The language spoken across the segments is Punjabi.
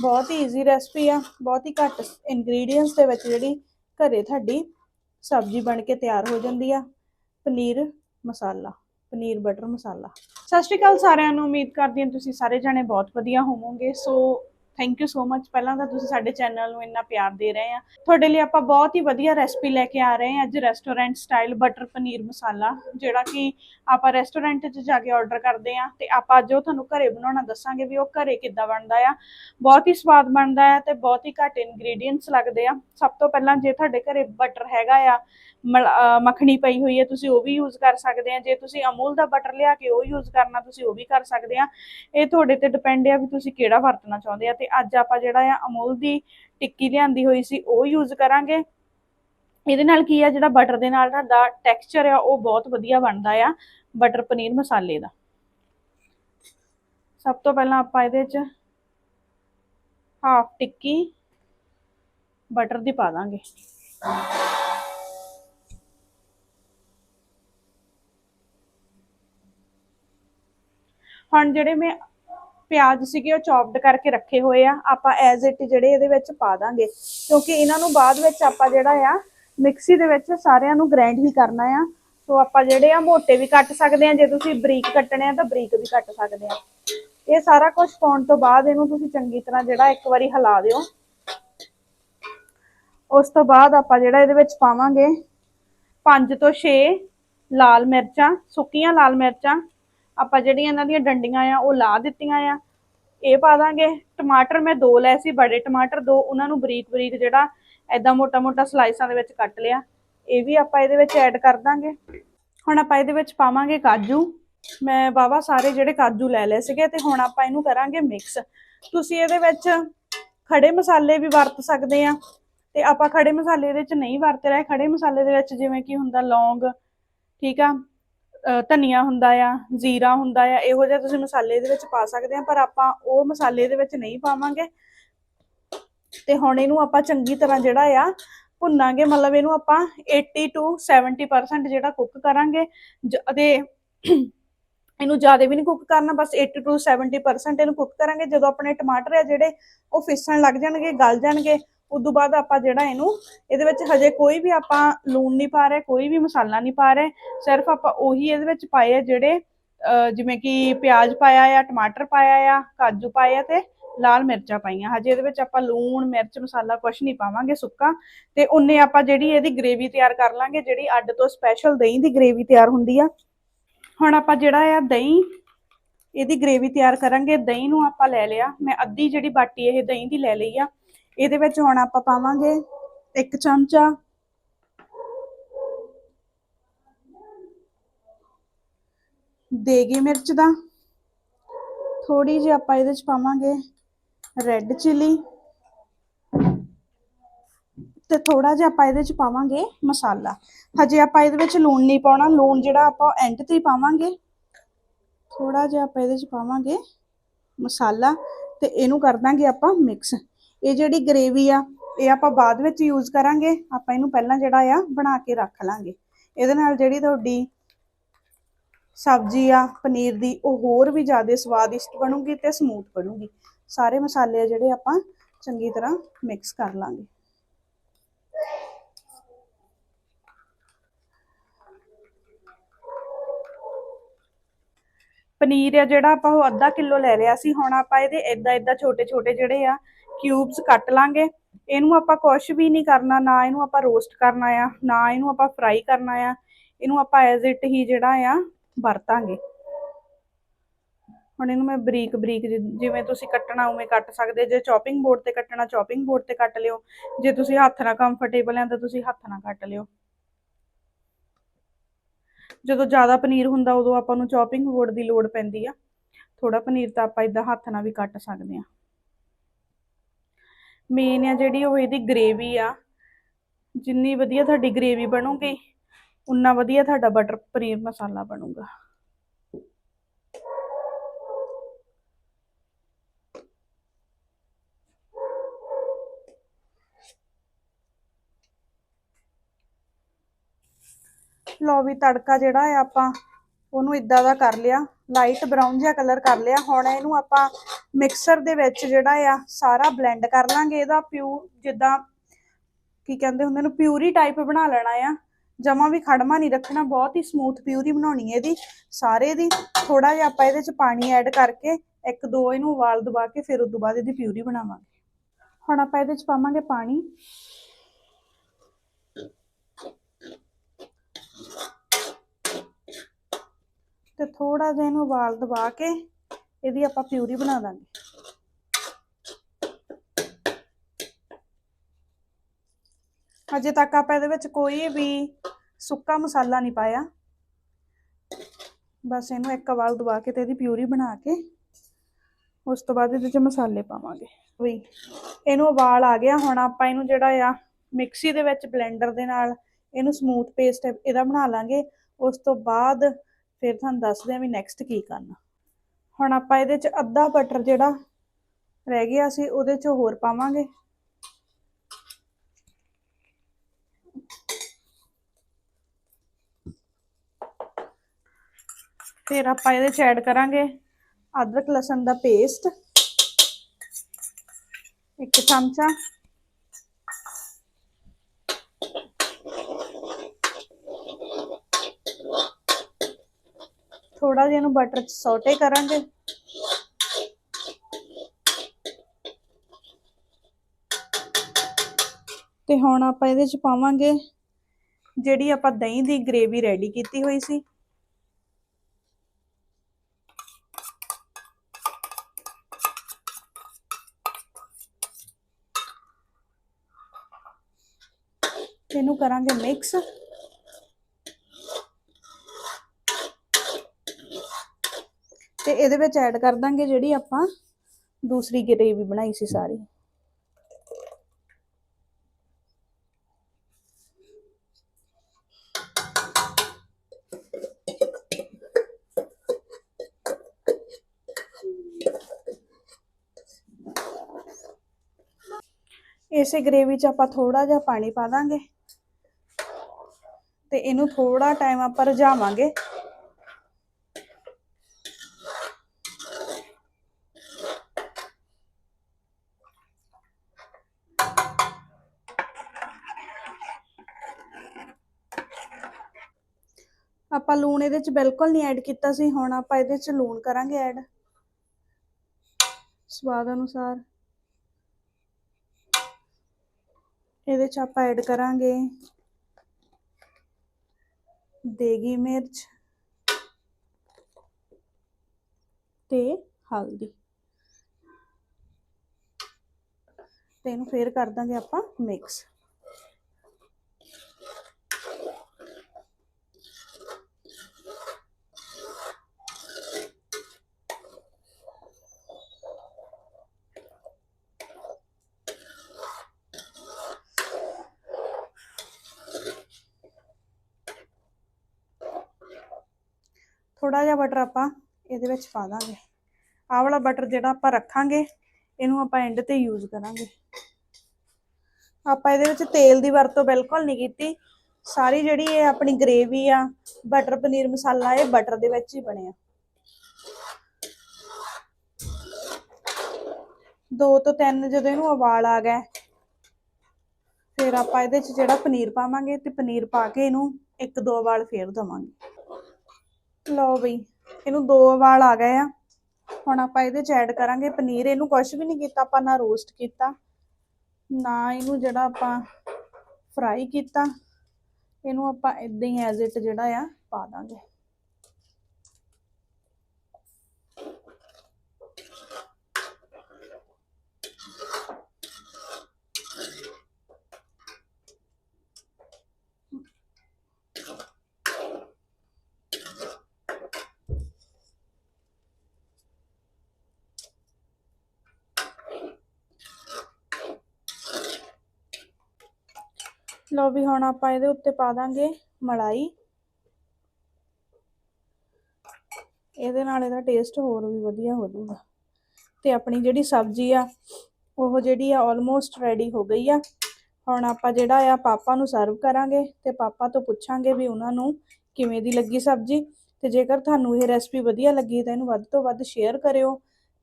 ਬਹੁਤ ਹੀ ਈਜ਼ੀ ਰੈਸਪੀ ਆ, ਬਹੁਤ ਹੀ ਘੱਟ ਇਨਗਰੀਡੀਅੰਟਸ ਦੇ ਵਿੱਚ ਜਿਹੜੀ ਘਰੇ ਤੁਹਾਡੀ ਸਬਜ਼ੀ ਬਣ ਕੇ ਤਿਆਰ ਹੋ ਜਾਂਦੀ ਆ, ਪਨੀਰ ਮਸਾਲਾ, ਪਨੀਰ ਬਟਰ ਮਸਾਲਾ। ਸਤਿ ਸ਼੍ਰੀ ਅਕਾਲ ਸਾਰਿਆਂ ਨੂੰ, ਉਮੀਦ ਕਰਦੀ ਹਾਂ ਤੁਸੀਂ ਸਾਰੇ ਜਾਣੇ ਬਹੁਤ ਵਧੀਆ ਹੋਵੋਗੇ। ਸੋ ਥੈਂਕ ਯੂ ਸੋ ਮੱਚ ਪਹਿਲਾਂ ਤਾਂ ਤੁਸੀਂ ਸਾਡੇ ਚੈਨਲ ਨੂੰ ਇੰਨਾ ਪਿਆਰ ਦੇ ਰਹੇ ਆ। ਤੁਹਾਡੇ ਲਈ ਆਪਾਂ ਬਹੁਤ ਹੀ ਵਧੀਆ ਰੈਸਪੀ ਲੈ ਕੇ ਆ ਰਹੇ ਹਾਂ। ਅੱਜ ਰੈਸਟੋਰੈਂਟ ਸਟਾਈਲ ਬਟਰ ਪਨੀਰ ਮਸਾਲਾ ਜਿਹੜਾ ਕਿ ਆਪਾਂ ਰੈਸਟੋਰੈਂਟ 'ਚ ਜਾ ਕੇ ਆਰਡਰ ਕਰਦੇ ਆ ਤੇ ਆਪਾਂ ਅੱਜ ਉਹ ਤੁਹਾਨੂੰ ਘਰੇ ਬਣਾਉਣਾ ਦੱਸਾਂਗੇ ਵੀ ਉਹ ਘਰੇ ਕਿੱਦਾਂ ਬਣਦਾ ਆ। ਬਹੁਤ ਹੀ ਸਵਾਦ ਬਣਦਾ ਆ ਤੇ ਬਹੁਤ ਹੀ ਘੱਟ ਇਨਗਰੀਡੀਅੰਟਸ ਲੱਗਦੇ ਆ। ਸਭ ਤੋਂ ਪਹਿਲਾਂ ਜੇ ਤੁਹਾਡੇ ਘਰੇ ਬਟਰ ਹੈਗਾ ਆ, ਮਲ- ਮੱਖਣੀ ਪਈ ਹੋਈ ਹੈ, ਤੁਸੀਂ ਉਹ ਵੀ ਯੂਜ਼ ਕਰ ਸਕਦੇ ਆ। ਜੇ ਤੁਸੀਂ ਅਮੂਲ ਦਾ ਬਟਰ ਲਿਆ ਕੇ ਉਹ ਯੂਜ਼ ਕਰਨਾ, ਤੁਸੀਂ ਉਹ ਵੀ ਕਰ ਸਕਦੇ ਆ। ਇਹ ਤੁਹਾਡੇ ਤੇ ਡਿਪੈਂਡ ਆ ਵੀ ਤੁਸੀਂ ਕਿਹੜਾ ਵਰਤਣਾ ਚਾਹੁੰਦੇ ਆ ਤੇ ਅੱਜ ਆਪਾਂ ਜਿਹੜਾ ਆ ਅਮੂਲ ਦੀ ਟਿੱਕੀ ਲਿਆਂਦੀ ਹੋਈ ਸੀ, ਉਹ ਯੂਜ਼ ਕਰਾਂਗੇ। ਇਹਦੇ ਨਾਲ ਕੀ ਆ, ਜਿਹੜਾ ਬਟਰ ਦੇ ਨਾਲ ਦਾ ਟੈਕਸਚਰ ਆ, ਉਹ ਬਹੁਤ ਵਧੀਆ ਬਣਦਾ ਆ ਬਟਰ ਪਨੀਰ ਮਸਾਲੇ ਦਾ। ਸਭ ਤੋਂ ਪਹਿਲਾਂ ਆਪਾਂ ਇਹਦੇ 'ਚ ਹਾਫ ਟਿੱਕੀ ਬਟਰ ਦੀ ਪਾ ਦਾਂਗੇ। ਹੁਣ ਜਿਹੜੇ ਮੈਂ ਪਿਆਜ਼ ਸੀਗੇ ਉਹ ਚੌਪਡ ਕਰਕੇ ਰੱਖੇ ਹੋਏ ਆ, ਆਪਾਂ ਐਜ਼ ਇਟ ਜਿਹੜੇ ਇਹਦੇ ਵਿੱਚ ਪਾ ਦਾਂਗੇ। ਕਿਉਂਕਿ ਇਹਨਾਂ ਨੂੰ ਬਾਅਦ ਵਿੱਚ ਆਪਾਂ ਜਿਹੜਾ ਆ, ਮਿਕਸੀ ਦੇ ਵਿੱਚ ਸਾਰਿਆਂ ਨੂੰ ਗ੍ਰਾਈਂਡ ਹੀ ਕਰਨਾ ਆ। ਸੋ ਆਪਾਂ ਜਿਹੜੇ ਆ ਮੋਟੇ ਵੀ ਕੱਟ ਸਕਦੇ ਆ, ਜੇ ਤੁਸੀਂ ਬਰੀਕ ਕੱਟਣੇ ਆ ਤਾਂ ਬਰੀਕ ਵੀ ਕੱਟ ਸਕਦੇ ਆ। ਇਹ ਸਾਰਾ ਕੁਝ ਪਾਉਣ ਤੋਂ ਬਾਅਦ ਇਹਨੂੰ ਤੁਸੀਂ ਚੰਗੀ ਤਰ੍ਹਾਂ ਜਿਹੜਾ ਇੱਕ ਵਾਰੀ ਹਿਲਾ ਦਿਓ। ਉਸ ਤੋਂ ਬਾਅਦ ਆਪਾਂ ਜਿਹੜਾ ਇਹਦੇ ਵਿੱਚ ਪਾਵਾਂਗੇ 5 ਤੋਂ 6 ਲਾਲ ਮਿਰਚਾਂ, ਸੁੱਕੀਆਂ ਲਾਲ ਮਿਰਚਾਂ ਆਪਾਂ ਜਿਹੜੀਆਂ ਇਹਨਾਂ ਦੀਆਂ ਡੰਡੀਆਂ ਆ, ਉਹ ਲਾ ਦਿੱਤੀਆਂ ਆ। ਇਹ ਪਾ ਦਾਂਗੇ। ਟਮਾਟਰ ਮੈਂ ਦੋ ਲਏ ਸੀ, ਬੜੇ ਟਮਾਟਰ ਦੋ। ਉਹਨਾਂ ਨੂੰ ਬਰੀਕ ਬਰੀਕ ਜਿਹੜਾ ਐਦਾਂ ਮੋਟਾ ਮੋਟਾ ਸਲਾਈਸਾਂ ਦੇ ਵਿੱਚ ਕੱਟ ਲਿਆ। ਇਹ ਵੀ ਆਪਾਂ ਇਹਦੇ ਵਿੱਚ ਐਡ ਕਰ ਦਾਂਗੇ। ਹੁਣ ਆਪਾਂ ਇਹਦੇ ਵਿੱਚ ਪਾਵਾਂਗੇ ਕਾਜੂ। ਮੈਂ ਬਾਵਾ ਸਾਰੇ ਜਿਹੜੇ ਕਾਜੂ ਲੈ ਲਏ ਸੀਗੇ ਤੇ ਹੁਣ ਆਪਾਂ ਇਹਨੂੰ ਕਰਾਂਗੇ ਮਿਕਸ। ਤੁਸੀਂ ਇਹਦੇ ਵਿੱਚ ਖੜੇ ਮਸਾਲੇ ਵੀ ਵਰਤ ਸਕਦੇ ਆ। ਤੇ ਆਪਾਂ ਖੜੇ ਮਸਾਲੇ ਇਹਦੇ ਵਿੱਚ ਨਹੀਂ ਵਰਤ ਰਹੇ। ਖੜੇ ਮਸਾਲੇ ਦੇ ਵਿੱਚ ਜਿਵੇਂ ਕਿ ਹੁੰਦਾ ਲੌਂਗ, ਠੀਕ ਆ? ਧਨੀਆ ਹੁੰਦਾ ਆ, ਜ਼ੀਰਾ ਹੁੰਦਾ ਆ, ਇਹੋ ਜਿਹਾ ਤੁਸੀਂ ਮਸਾਲੇ ਇਹਦੇ ਵਿੱਚ ਪਾ ਸਕਦੇ ਆ, ਪਰ ਆਪਾਂ ਉਹ ਮਸਾਲੇ ਇਹਦੇ ਵਿੱਚ ਨਹੀਂ ਪਾਵਾਂਗੇ। ਤੇ ਹੁਣ ਇਹਨੂੰ ਆਪਾਂ ਚੰਗੀ ਤਰ੍ਹਾਂ ਜਿਹੜਾ ਆ, ਭੁੰਨਾਂਗੇ, ਮਤਲਬ ਇਹਨੂੰ ਆਪਾਂ 80 to 70% ਜਿਹੜਾ ਕੁੱਕ ਕਰਾਂਗੇ ਤੇ ਇਹਨੂੰ ਜ਼ਿਆਦਾ ਵੀ ਨਹੀਂ ਕੁੱਕ ਕਰਨਾ, ਬਸ 80 to 70% ਇਹਨੂੰ ਕੁੱਕ ਕਰਾਂਗੇ। ਜਦੋਂ ਆਪਣੇ ਟਮਾਟਰ ਆ ਜਿਹੜੇ, ਉਹ ਫਿਸਣ ਲੱਗ ਜਾਣਗੇ, ਗਲ ਜਾਣਗੇ ਉਦੋਂ ਬਾਅਦ ਆਪਾਂ ਜਿਹੜਾ ਇਹਨੂੰ, ਇਹਦੇ ਵਿੱਚ ਹਜੇ ਕੋਈ ਵੀ ਆਪਾਂ ਲੂਣ ਨਹੀਂ ਪਾ ਰਹੇ, ਕੋਈ ਵੀ ਮਸਾਲਾ ਨਹੀਂ ਪਾ ਰਹੇ, ਸਿਰਫ ਆਪਾਂ ਉਹੀ ਇਹਦੇ ਵਿੱਚ ਪਾਏ ਆ ਜਿਹੜੇ ਜਿਵੇਂ ਕਿ ਪਿਆਜ਼ ਪਾਇਆ ਆ, ਟਮਾਟਰ ਪਾਇਆ ਆ, ਕਾਜੂ ਪਾਏ ਆ ਤੇ ਲਾਲ ਮਿਰਚਾਂ ਪਾਈਆਂ। ਹਜੇ ਇਹਦੇ ਵਿੱਚ ਆਪਾਂ ਲੂਣ, ਮਿਰਚ, ਮਸਾਲਾ ਕੁਝ ਨਹੀਂ ਪਾਵਾਂਗੇ ਸੁੱਕਾ ਤੇ ਉਨੇ ਆਪਾਂ ਜਿਹੜੀ ਇਹਦੀ ਗ੍ਰੇਵੀ ਤਿਆਰ ਕਰ ਲਾਂਗੇ, ਜਿਹੜੀ ਅੱਡ ਤੋਂ ਸਪੈਸ਼ਲ ਦਹੀਂ ਦੀ ਗ੍ਰੇਵੀ ਤਿਆਰ ਹੁੰਦੀ ਆ। ਹੁਣ ਆਪਾਂ ਜਿਹੜਾ ਆ ਦਹੀਂ, ਇਹਦੀ ਗ੍ਰੇਵੀ ਤਿਆਰ ਕਰਾਂਗੇ। ਦਹੀਂ ਨੂੰ ਆਪਾਂ ਲੈ ਲਿਆ। ਮੈਂ ਅੱਧੀ ਜਿਹੜੀ ਬਾਟੀ ਇਹ ਦਹੀਂ ਦੀ ਲੈ ਲਈ ਆ। ਇਹਦੇ ਵਿੱਚ ਹੁਣ ਆਪਾਂ ਪਾਵਾਂਗੇ ਇੱਕ ਚਮਚਾ। ਦੇਗੀ ਮਿਰਚ ਦਾ। ਥੋੜੀ ਜਿਹੀ ਆਪਾਂ ਇਹਦੇ ਚ ਪਾਵਾਂਗੇ ਰੈੱਡ ਚਿਲੀ। ਤੇ ਥੋੜਾ ਜਿਹਾ ਆਪਾਂ ਇਹਦੇ ਚ ਪਾਵਾਂਗੇ ਮਸਾਲਾ। ਹਜੇ ਆਪਾਂ ਇਹਦੇ ਵਿੱਚ ਲੂਣ ਨਹੀਂ ਪਾਉਣਾ, ਲੂਣ ਜਿਹੜਾ ਆਪਾਂ ਐਂਡ ਤੇ ਹੀ ਪਾਵਾਂਗੇ। ਥੋੜਾ ਜਿਹਾ ਆਪਾਂ ਇਹਦੇ ਚ ਪਾਵਾਂਗੇ ਮਸਾਲਾ ਤੇ ਇਹਨੂੰ ਕਰ ਦਾਂਗੇ ਆਪਾਂ ਮਿਕਸ ਇਹ ਜਿਹੜੀ ਗ੍ਰੇਵੀ ਆ, ਇਹ ਆਪਾਂ ਬਾਅਦ ਵਿੱਚ ਯੂਜ਼ ਕਰਾਂਗੇ। ਆਪਾਂ ਇਹਨੂੰ ਪਹਿਲਾਂ ਜਿਹੜਾ ਆ, ਬਣਾ ਕੇ ਰੱਖ ਲਾਂਗੇ। ਇਹਦੇ ਨਾਲ ਜਿਹੜੀ ਤੁਹਾਡੀ ਸਬਜ਼ੀ ਆ, ਪਨੀਰ ਦੀ, ਉਹ ਹੋਰ ਵੀ ਜ਼ਿਆਦਾ ਸਵਾਦਿਸ਼ਟ ਬਣੂਗੀ ਤੇ ਸਮੂਥ ਬਣੂਗੀ। ਸਾਰੇ ਮਸਾਲੇ ਜਿਹੜੇ ਆਪਾਂ ਚੰਗੀ ਤਰ੍ਹਾਂ ਮਿਕਸ ਕਰ ਲਾਂਗੇ। ਪਨੀਰ ਆ ਜਿਹੜਾ ਆਪਾਂ ਉਹ ਅੱਧਾ ਕਿਲੋ ਲੈ ਲਿਆ ਸੀ। ਹੁਣ ਆਪਾਂ ਇਹਦੇ ਇਦਾਂ ਇਦਾਂ ਛੋਟੇ ਛੋਟੇ ਜਿਹੜੇ ਆ ਕਿਊਬਸ ਕੱਟ ਲਾਂਗੇ। ਇਹਨੂੰ ਆਪਾਂ ਕੁਝ ਵੀ ਨਹੀਂ ਕਰਨਾ, ਨਾ ਇਹਨੂੰ ਆਪਾਂ ਰੋਸਟ ਕਰਨਾ ਆ, ਨਾ ਇਹਨੂੰ ਆਪਾਂ ਫਰਾਈ ਕਰਨਾ ਆ। ਇਹਨੂੰ ਆਪਾਂ ਐਜ਼ ਇਟ ਹੀ ਜਿਹੜਾ ਆ, ਵਰਤਾਂਗੇ। ਹੁਣ ਇਹਨੂੰ ਮੈਂ ਬਰੀਕ ਬਰੀਕ ਜਿਵੇਂ ਤੁਸੀਂ ਕੱਟਣਾ ਉਵੇਂ ਕੱਟ ਸਕਦੇ ਜੇ ਚੌਪਿੰਗ ਬੋਰਡ ਤੇ ਕੱਟਣਾ ਚੌਪਿੰਗ ਬੋਰਡ ਤੇ ਕੱਟ ਲਿਓ। ਜੇ ਤੁਸੀਂ ਹੱਥ ਨਾਲ ਕੰਫਰਟੇਬਲ ਆ ਤਾਂ ਤੁਸੀਂ ਹੱਥ ਨਾਲ ਕੱਟ ਲਿਓ। ਜਦੋਂ ਜ਼ਿਆਦਾ ਪਨੀਰ ਹੁੰਦਾ ਉਦੋਂ ਆਪਾਂ ਨੂੰ ਚੌਪਿੰਗ ਬੋਰਡ ਦੀ ਲੋੜ ਪੈਂਦੀ ਆ। ਥੋੜਾ ਪਨੀਰ ਤਾਂ ਆਪਾਂ ਇਦਾਂ ਹੱਥ ਨਾਲ ਵੀ ਕੱਟ ਸਕਦੇ ਆ। ਮੇਨ ਆ ਜਿਹੜੀ ਉਹ ਇਹਦੀ ਗ੍ਰੇਵੀ ਆ। ਜਿੰਨੀ ਵਧੀਆ ਤੁਹਾਡੀ ਗ੍ਰੇਵੀ ਬਣੂਗੀ, ਉਨਾ ਵਧੀਆ ਤੁਹਾਡਾ ਬਟਰ ਪਨੀਰ ਮਸਾਲਾ ਬਣੂਗਾ। ਲਓ ਵੀ ਤੜਕਾ ਜਿਹੜਾ ਹੈ ਆਪਾਂ, ਉਹਨੂੰ ਇਦਾਂ ਦਾ ਕਰ ਲਿਆ। ਲਾਈਟ ਬਰਾਊਨ ਜਿਹਾ ਕਲਰ ਕਰ ਲਿਆ। ਹੁਣ ਇਹਨੂੰ ਆਪਾਂ ਮਿਕਸਰ ਦੇ ਵਿੱਚ ਜਿਹੜਾ ਆ, ਸਾਰਾ ਬਲੈਂਡ ਕਰ ਲਾਂਗੇ ਇਹਦਾ ਪਿਊ ਜਿੱਦਾਂ ਕੀ ਕਹਿੰਦੇ ਹੁੰਦੇ ਨੂੰ ਪਿਊਰੀ ਟਾਈਪ ਬਣਾ ਲੈਣਾ ਆ। ਜਮਾ ਵੀ ਖੜਮਾ ਨਹੀਂ ਰੱਖਣਾ, ਬਹੁਤ ਹੀ ਸਮੂਥ ਪਿਊਰੀ ਬਣਾਉਣੀ ਹੈ ਇਹਦੀ, ਸਾਰੇ ਦੀ। ਥੋੜਾ ਜਿਹਾ ਆਪਾਂ ਇਹਦੇ ਚ ਪਾਣੀ ਐਡ ਕਰਕੇ ਇੱਕ ਦੋ ਇਹਨੂੰ ਉਬਾਲ ਦਬਾ ਕੇ ਫਿਰ ਉਸ ਤੋਂ ਬਾਅਦ ਇਹਦੀ ਪਿਊਰੀ ਬਣਾਵਾਂਗੇ। ਹੁਣ ਆਪਾਂ ਇਹਦੇ ਚ ਪਾਵਾਂਗੇ ਪਾਣੀ। ਤੇ ਥੋੜਾ ਜਿਹਾ ਇਹਨੂੰ ਉਬਾਲ ਦਬਾ ਕੇ ਇਹਦੀ ਆਪਾਂ ਪਿਊਰੀ ਬਣਾ ਦਾਂਗੇ। ਅਜੇ ਤੱਕ ਆਪਾਂ ਇਹਦੇ ਵਿੱਚ ਕੋਈ ਵੀ ਸੁੱਕਾ ਮਸਾਲਾ ਨਹੀਂ ਪਾਇਆ। ਬਸ ਇਹਨੂੰ ਇੱਕ ਵਾਰ ਦਵਾ ਕੇ ਤੇ ਇਹਦੀ ਪਿਊਰੀ ਬਣਾ ਕੇ ਉਸ ਤੋਂ ਬਾਅਦ ਇਹਦੇ ਚ ਮਸਾਲੇ ਪਾਵਾਂਗੇ। ਵੀ ਇਹਨੂੰ ਉਬਾਲ ਆ ਗਿਆ, ਹੁਣ ਆਪਾਂ ਇਹਨੂੰ ਜਿਹੜਾ ਆ ਮਿਕਸੀ ਦੇ ਵਿੱਚ ਬਲੈਂਡਰ ਦੇ ਨਾਲ ਇਹਨੂੰ ਸਮੂਥ ਪੇਸਟ ਇਹਦਾ ਬਣਾ ਲਾਂਗੇ। ਉਸ ਤੋਂ ਬਾਅਦ ਫਿਰ ਤੁਹਾਨੂੰ ਦੱਸਦੇ ਆ ਵੀ ਨੈਕਸਟ ਕੀ ਕਰਨਾ। ਹੁਣ ਆਪਾਂ ਇਹਦੇ ਚ ਅੱਧਾ ਬਟਰ ਜਿਹੜਾ ਰਹਿ ਗਿਆ ਸੀ, ਉਹਦੇ ਚ ਹੋਰ ਪਾਵਾਂਗੇ। ਫਿਰ ਆਪਾਂ ਇਹਦੇ ਚ ਐਡ ਕਰਾਂਗੇ ਅਦਰਕ, ਲਸਣ ਦਾ ਪੇਸਟ ਇੱਕ ਚਮਚਾ। ਥੋੜਾ ਇਹਨੂੰ ਬਟਰ ਚ ਸੌਟੇ ਕਰਾਂਗੇ। ਤੇ ਹੁਣ ਆਪਾਂ ਇਹਦੇ ਚ ਪਾਵਾਂਗੇ ਜਿਹੜੀ ਆਪਾਂ ਦਹੀਂ ਦੀ ਗ੍ਰੇਵੀ ਰੈਡੀ ਕੀਤੀ ਹੋਈ ਸੀ। ਇਹਨੂੰ ਕਰਾਂਗੇ ਮਿਕਸ ਤੇ ਇਹਦੇ ਵਿੱਚ ਐਡ ਕਰ ਦਾਂਗੇ ਜਿਹੜੀ ਆਪਾਂ ਦੂਸਰੀ ਗ੍ਰੇਵੀ ਬਣਾਈ ਸੀ ਸਾਰੀ। ਇਸੇ ਗ੍ਰੇਵੀ 'ਚ ਆਪਾਂ ਥੋੜਾ ਜਿਹਾ ਪਾਣੀ ਪਾ ਦਾਂਗੇ ਤੇ ਇਹਨੂੰ ਥੋੜਾ ਟਾਈਮ ਆਪਾਂ ਰਝਾਵਾਂਗੇ ਆਪਾਂ ਲੂਣ ਇਹਦੇ 'ਚ ਬਿਲਕੁਲ ਨਹੀਂ ਐਡ ਕੀਤਾ ਸੀ, ਹੁਣ ਆਪਾਂ ਇਹਦੇ 'ਚ ਲੂਣ ਕਰਾਂਗੇ ਐਡ ਸਵਾਦ ਅਨੁਸਾਰ। ਇਹਦੇ 'ਚ ਆਪਾਂ ਐਡ ਕਰਾਂਗੇ ਦੇਗੀ ਮਿਰਚ ਤੇ ਹਲਦੀ। ਤੇ ਇਹਨੂੰ ਫੇਰ ਕਰ ਦਾਂਗੇ ਆਪਾਂ ਮਿਕਸ ਥੋੜਾ ਜਿਹਾ ਬਟਰ ਆਪਾਂ ਇਹਦੇ ਵਿੱਚ ਪਾ ਦਾਂਗੇ। ਆਹ ਵਾਲਾ ਬਟਰ ਜਿਹੜਾ ਆਪਾਂ ਰੱਖਾਂਗੇ, ਇਹਨੂੰ ਆਪਾਂ ਐਂਡ ਤੇ ਯੂਜ਼ ਕਰਾਂਗੇ। ਆਪਾਂ ਇਹਦੇ ਵਿੱਚ ਤੇਲ ਦੀ ਵਰਤੋਂ ਬਿਲਕੁਲ ਨਹੀਂ ਕੀਤੀ। ਸਾਰੀ ਜਿਹੜੀ ਇਹ ਆਪਣੀ ਗ੍ਰੇਵੀ ਆ ਬਟਰ ਪਨੀਰ ਮਸਾਲਾ, ਇਹ ਬਟਰ ਦੇ ਵਿੱਚ ਹੀ ਬਣਿਆ ਦੋ ਤੋਂ ਤਿੰਨ ਜਦੋਂ ਇਹਨੂੰ ਉਬਾਲ ਆ ਗਿਆ, ਫਿਰ ਆਪਾਂ ਇਹਦੇ 'ਚ ਜਿਹੜਾ ਪਨੀਰ ਪਾਵਾਂਗੇ ਤੇ ਪਨੀਰ ਪਾ ਕੇ ਇਹਨੂੰ ਇੱਕ ਦੋ ਵਾਲ ਫੇਰ ਦਵਾਂਗੇ। ਲਓ ਬਈ, ਇਹਨੂੰ ਦੋ ਵਾਲ ਆ ਗਏ ਆ। ਹੁਣ ਆਪਾਂ ਇਹਦੇ ਚ ਐਡ ਕਰਾਂਗੇ ਪਨੀਰ। ਇਹਨੂੰ ਕੁਝ ਵੀ ਨਹੀਂ ਕੀਤਾ, ਆਪਾਂ ਨਾ ਰੋਸਟ ਕੀਤਾ, ਨਾ ਇਹਨੂੰ ਜਿਹੜਾ ਆਪਾਂ ਫਰਾਈ ਕੀਤਾ। ਇਹਨੂੰ ਆਪਾਂ ਇਦਾਂ ਹੀ ਐਜ਼ ਇਟ ਜਿਹੜਾ ਆ, ਪਾ ਦਾਂਗੇ। ਲਓ ਵੀ ਹੁਣ ਆਪਾਂ ਇਹਦੇ ਉੱਤੇ ਪਾ ਦਾਂਗੇ ਮਲਾਈ। ਇਹਦੇ ਨਾਲ ਇਹਦਾ ਟੇਸਟ ਹੋਰ ਵੀ ਵਧੀਆ ਹੋ ਜਾਊਗਾ। ਤੇ ਆਪਣੀ ਜਿਹੜੀ ਸਬਜ਼ੀ ਆ, ਉਹ ਜਿਹੜੀ ਆ ਆਲਮੋਸਟ ਰੈਡੀ ਹੋ ਗਈ ਆ। ਹੁਣ ਆਪਾਂ ਜਿਹੜਾ ਆ ਪਾਪਾ ਨੂੰ ਸਰਵ ਕਰਾਂਗੇ ਤੇ ਪਾਪਾ ਤੋਂ ਪੁੱਛਾਂਗੇ ਵੀ ਉਹਨਾਂ ਨੂੰ ਕਿਵੇਂ ਦੀ ਲੱਗੀ ਸਬਜ਼ੀ। ਤੇ ਜੇਕਰ ਤੁਹਾਨੂੰ ਇਹ ਰੈਸਪੀ ਵਧੀਆ ਲੱਗੀ ਤਾਂ ਇਹਨੂੰ ਵੱਧ ਤੋਂ ਵੱਧ ਸ਼ੇਅਰ ਕਰਿਓ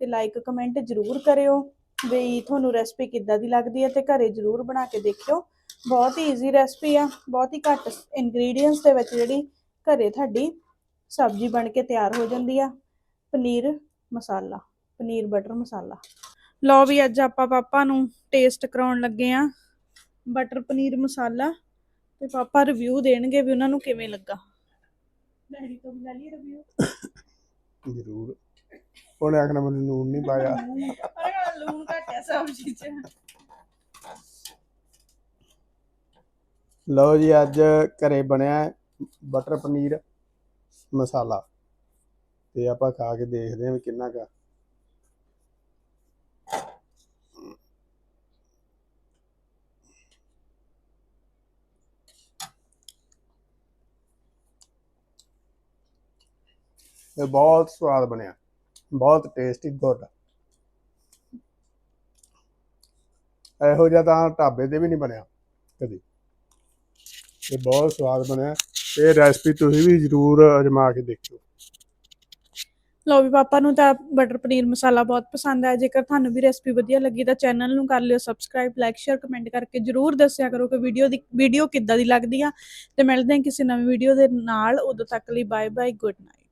ਤੇ ਲਾਈਕ ਕਮੈਂਟ ਜ਼ਰੂਰ ਕਰਿਓ ਵੀ ਤੁਹਾਨੂੰ ਰੈਸਪੀ ਕਿੱਦਾਂ ਦੀ ਲੱਗਦੀ ਹੈ ਤੇ ਘਰੇ ਜ਼ਰੂਰ ਬਣਾ ਕੇ ਦੇਖਿਓ। ਬਹੁਤ ਹੀ ਈਜ਼ੀ ਰੈਸਪੀ ਆ ਬਹੁਤ ਹੀ ਘੱਟ ਇਨਗਰੀਡੀਅੰਟਸ ਦੇ ਵਿੱਚ ਜਿਹੜੀ ਘਰੇ ਤੁਹਾਡੀ ਸਬਜ਼ੀ ਬਣ ਕੇ ਤਿਆਰ ਹੋ ਜਾਂਦੀ ਆ ਪਨੀਰ ਮਸਾਲਾ ਪਨੀਰ ਬਟਰ ਮਸਾਲਾ। ਲਓ ਵੀ ਅੱਜ ਆਪਾਂ ਪਾਪਾ ਨੂੰ ਟੇਸਟ ਕਰਾਉਣ ਲੱਗੇ ਆ ਬਟਰ ਪਨੀਰ ਮਸਾਲਾ ਤੇ ਪਾਪਾ ਰਿਵਿਊ ਦੇਣਗੇ ਵੀ ਉਹਨਾਂ ਨੂੰ ਕਿਵੇਂ ਲੱਗਾ। ਡੈਡੀ ਤੋਂ ਵੀ ਲੈ ਲਈ ਰਿਵਿਊ ਜ਼ਰੂਰ। ਉਹਨੇ ਆਖਣਾ ਮੈਨੂੰ ਨੂਨ ਨਹੀਂ ਪਾਇਆ। ਅਰੇ ਲੂਣ ਘਟਿਆ ਸਬਜ਼ੀ ਚ। ਲਓ ਜੀ, ਅੱਜ ਘਰੇ ਬਣਿਆ ਬਟਰ ਪਨੀਰ ਮਸਾਲਾ। ਤੇ ਆਪਾਂ ਖਾ ਕੇ ਦੇਖਦੇ ਹਾਂ ਵੀ ਕਿੰਨਾ ਕਾ ਇਹ ਬਹੁਤ ਸਵਾਦ ਬਣਿਆ। ਬਹੁਤ ਟੇਸਟੀ ਗੁੱਡ ਇਹੋ ਜਿਹਾ ਤਾਂ ਢਾਬੇ ਤੇ ਵੀ ਨਹੀਂ ਬਣਿਆ ਕਦੀ। ਇਹ ਬਹੁਤ ਸਵਾਦ ਬਣਿਆ। ਇਹ ਰੈਸਪੀ ਤੁਸੀਂ ਵੀ ਜ਼ਰੂਰ ਅਜਮਾ ਕੇ ਦੇਖਿਓ। ਲਓ ਵੀ ਪਾਪਾ ਨੂੰ ਤਾਂ ਬਟਰ ਪਨੀਰ ਮਸਾਲਾ ਬਹੁਤ ਪਸੰਦ ਆਇਆ ਜੇਕਰ ਤੁਹਾਨੂੰ ਵੀ ਰੈਸਪੀ ਵਧੀਆ ਲੱਗੀ ਤਾਂ ਚੈਨਲ ਨੂੰ ਕਰ ਲਿਓ ਸਬਸਕ੍ਰਾਈਬ ਲਾਈਕ ਸ਼ੇਅਰ ਕਮੈਂਟ ਕਰਕੇ ਜਰੂਰ ਦੱਸਿਆ ਕਰੋ ਕਿ ਵੀਡੀਓ ਦੀ ਵੀਡੀਓ ਕਿੱਦਾਂ ਦੀ ਲੱਗਦੀ ਆ। ਤੇ ਮਿਲਦੇ ਹਾਂ ਕਿਸੇ ਨਵੀਂ ਵੀਡੀਓ ਦੇ ਨਾਲ। ਉਦੋਂ ਤੱਕ ਲਈ ਬਾਏ ਬਾਏ ਗੁੱਡ ਨਾਈਟ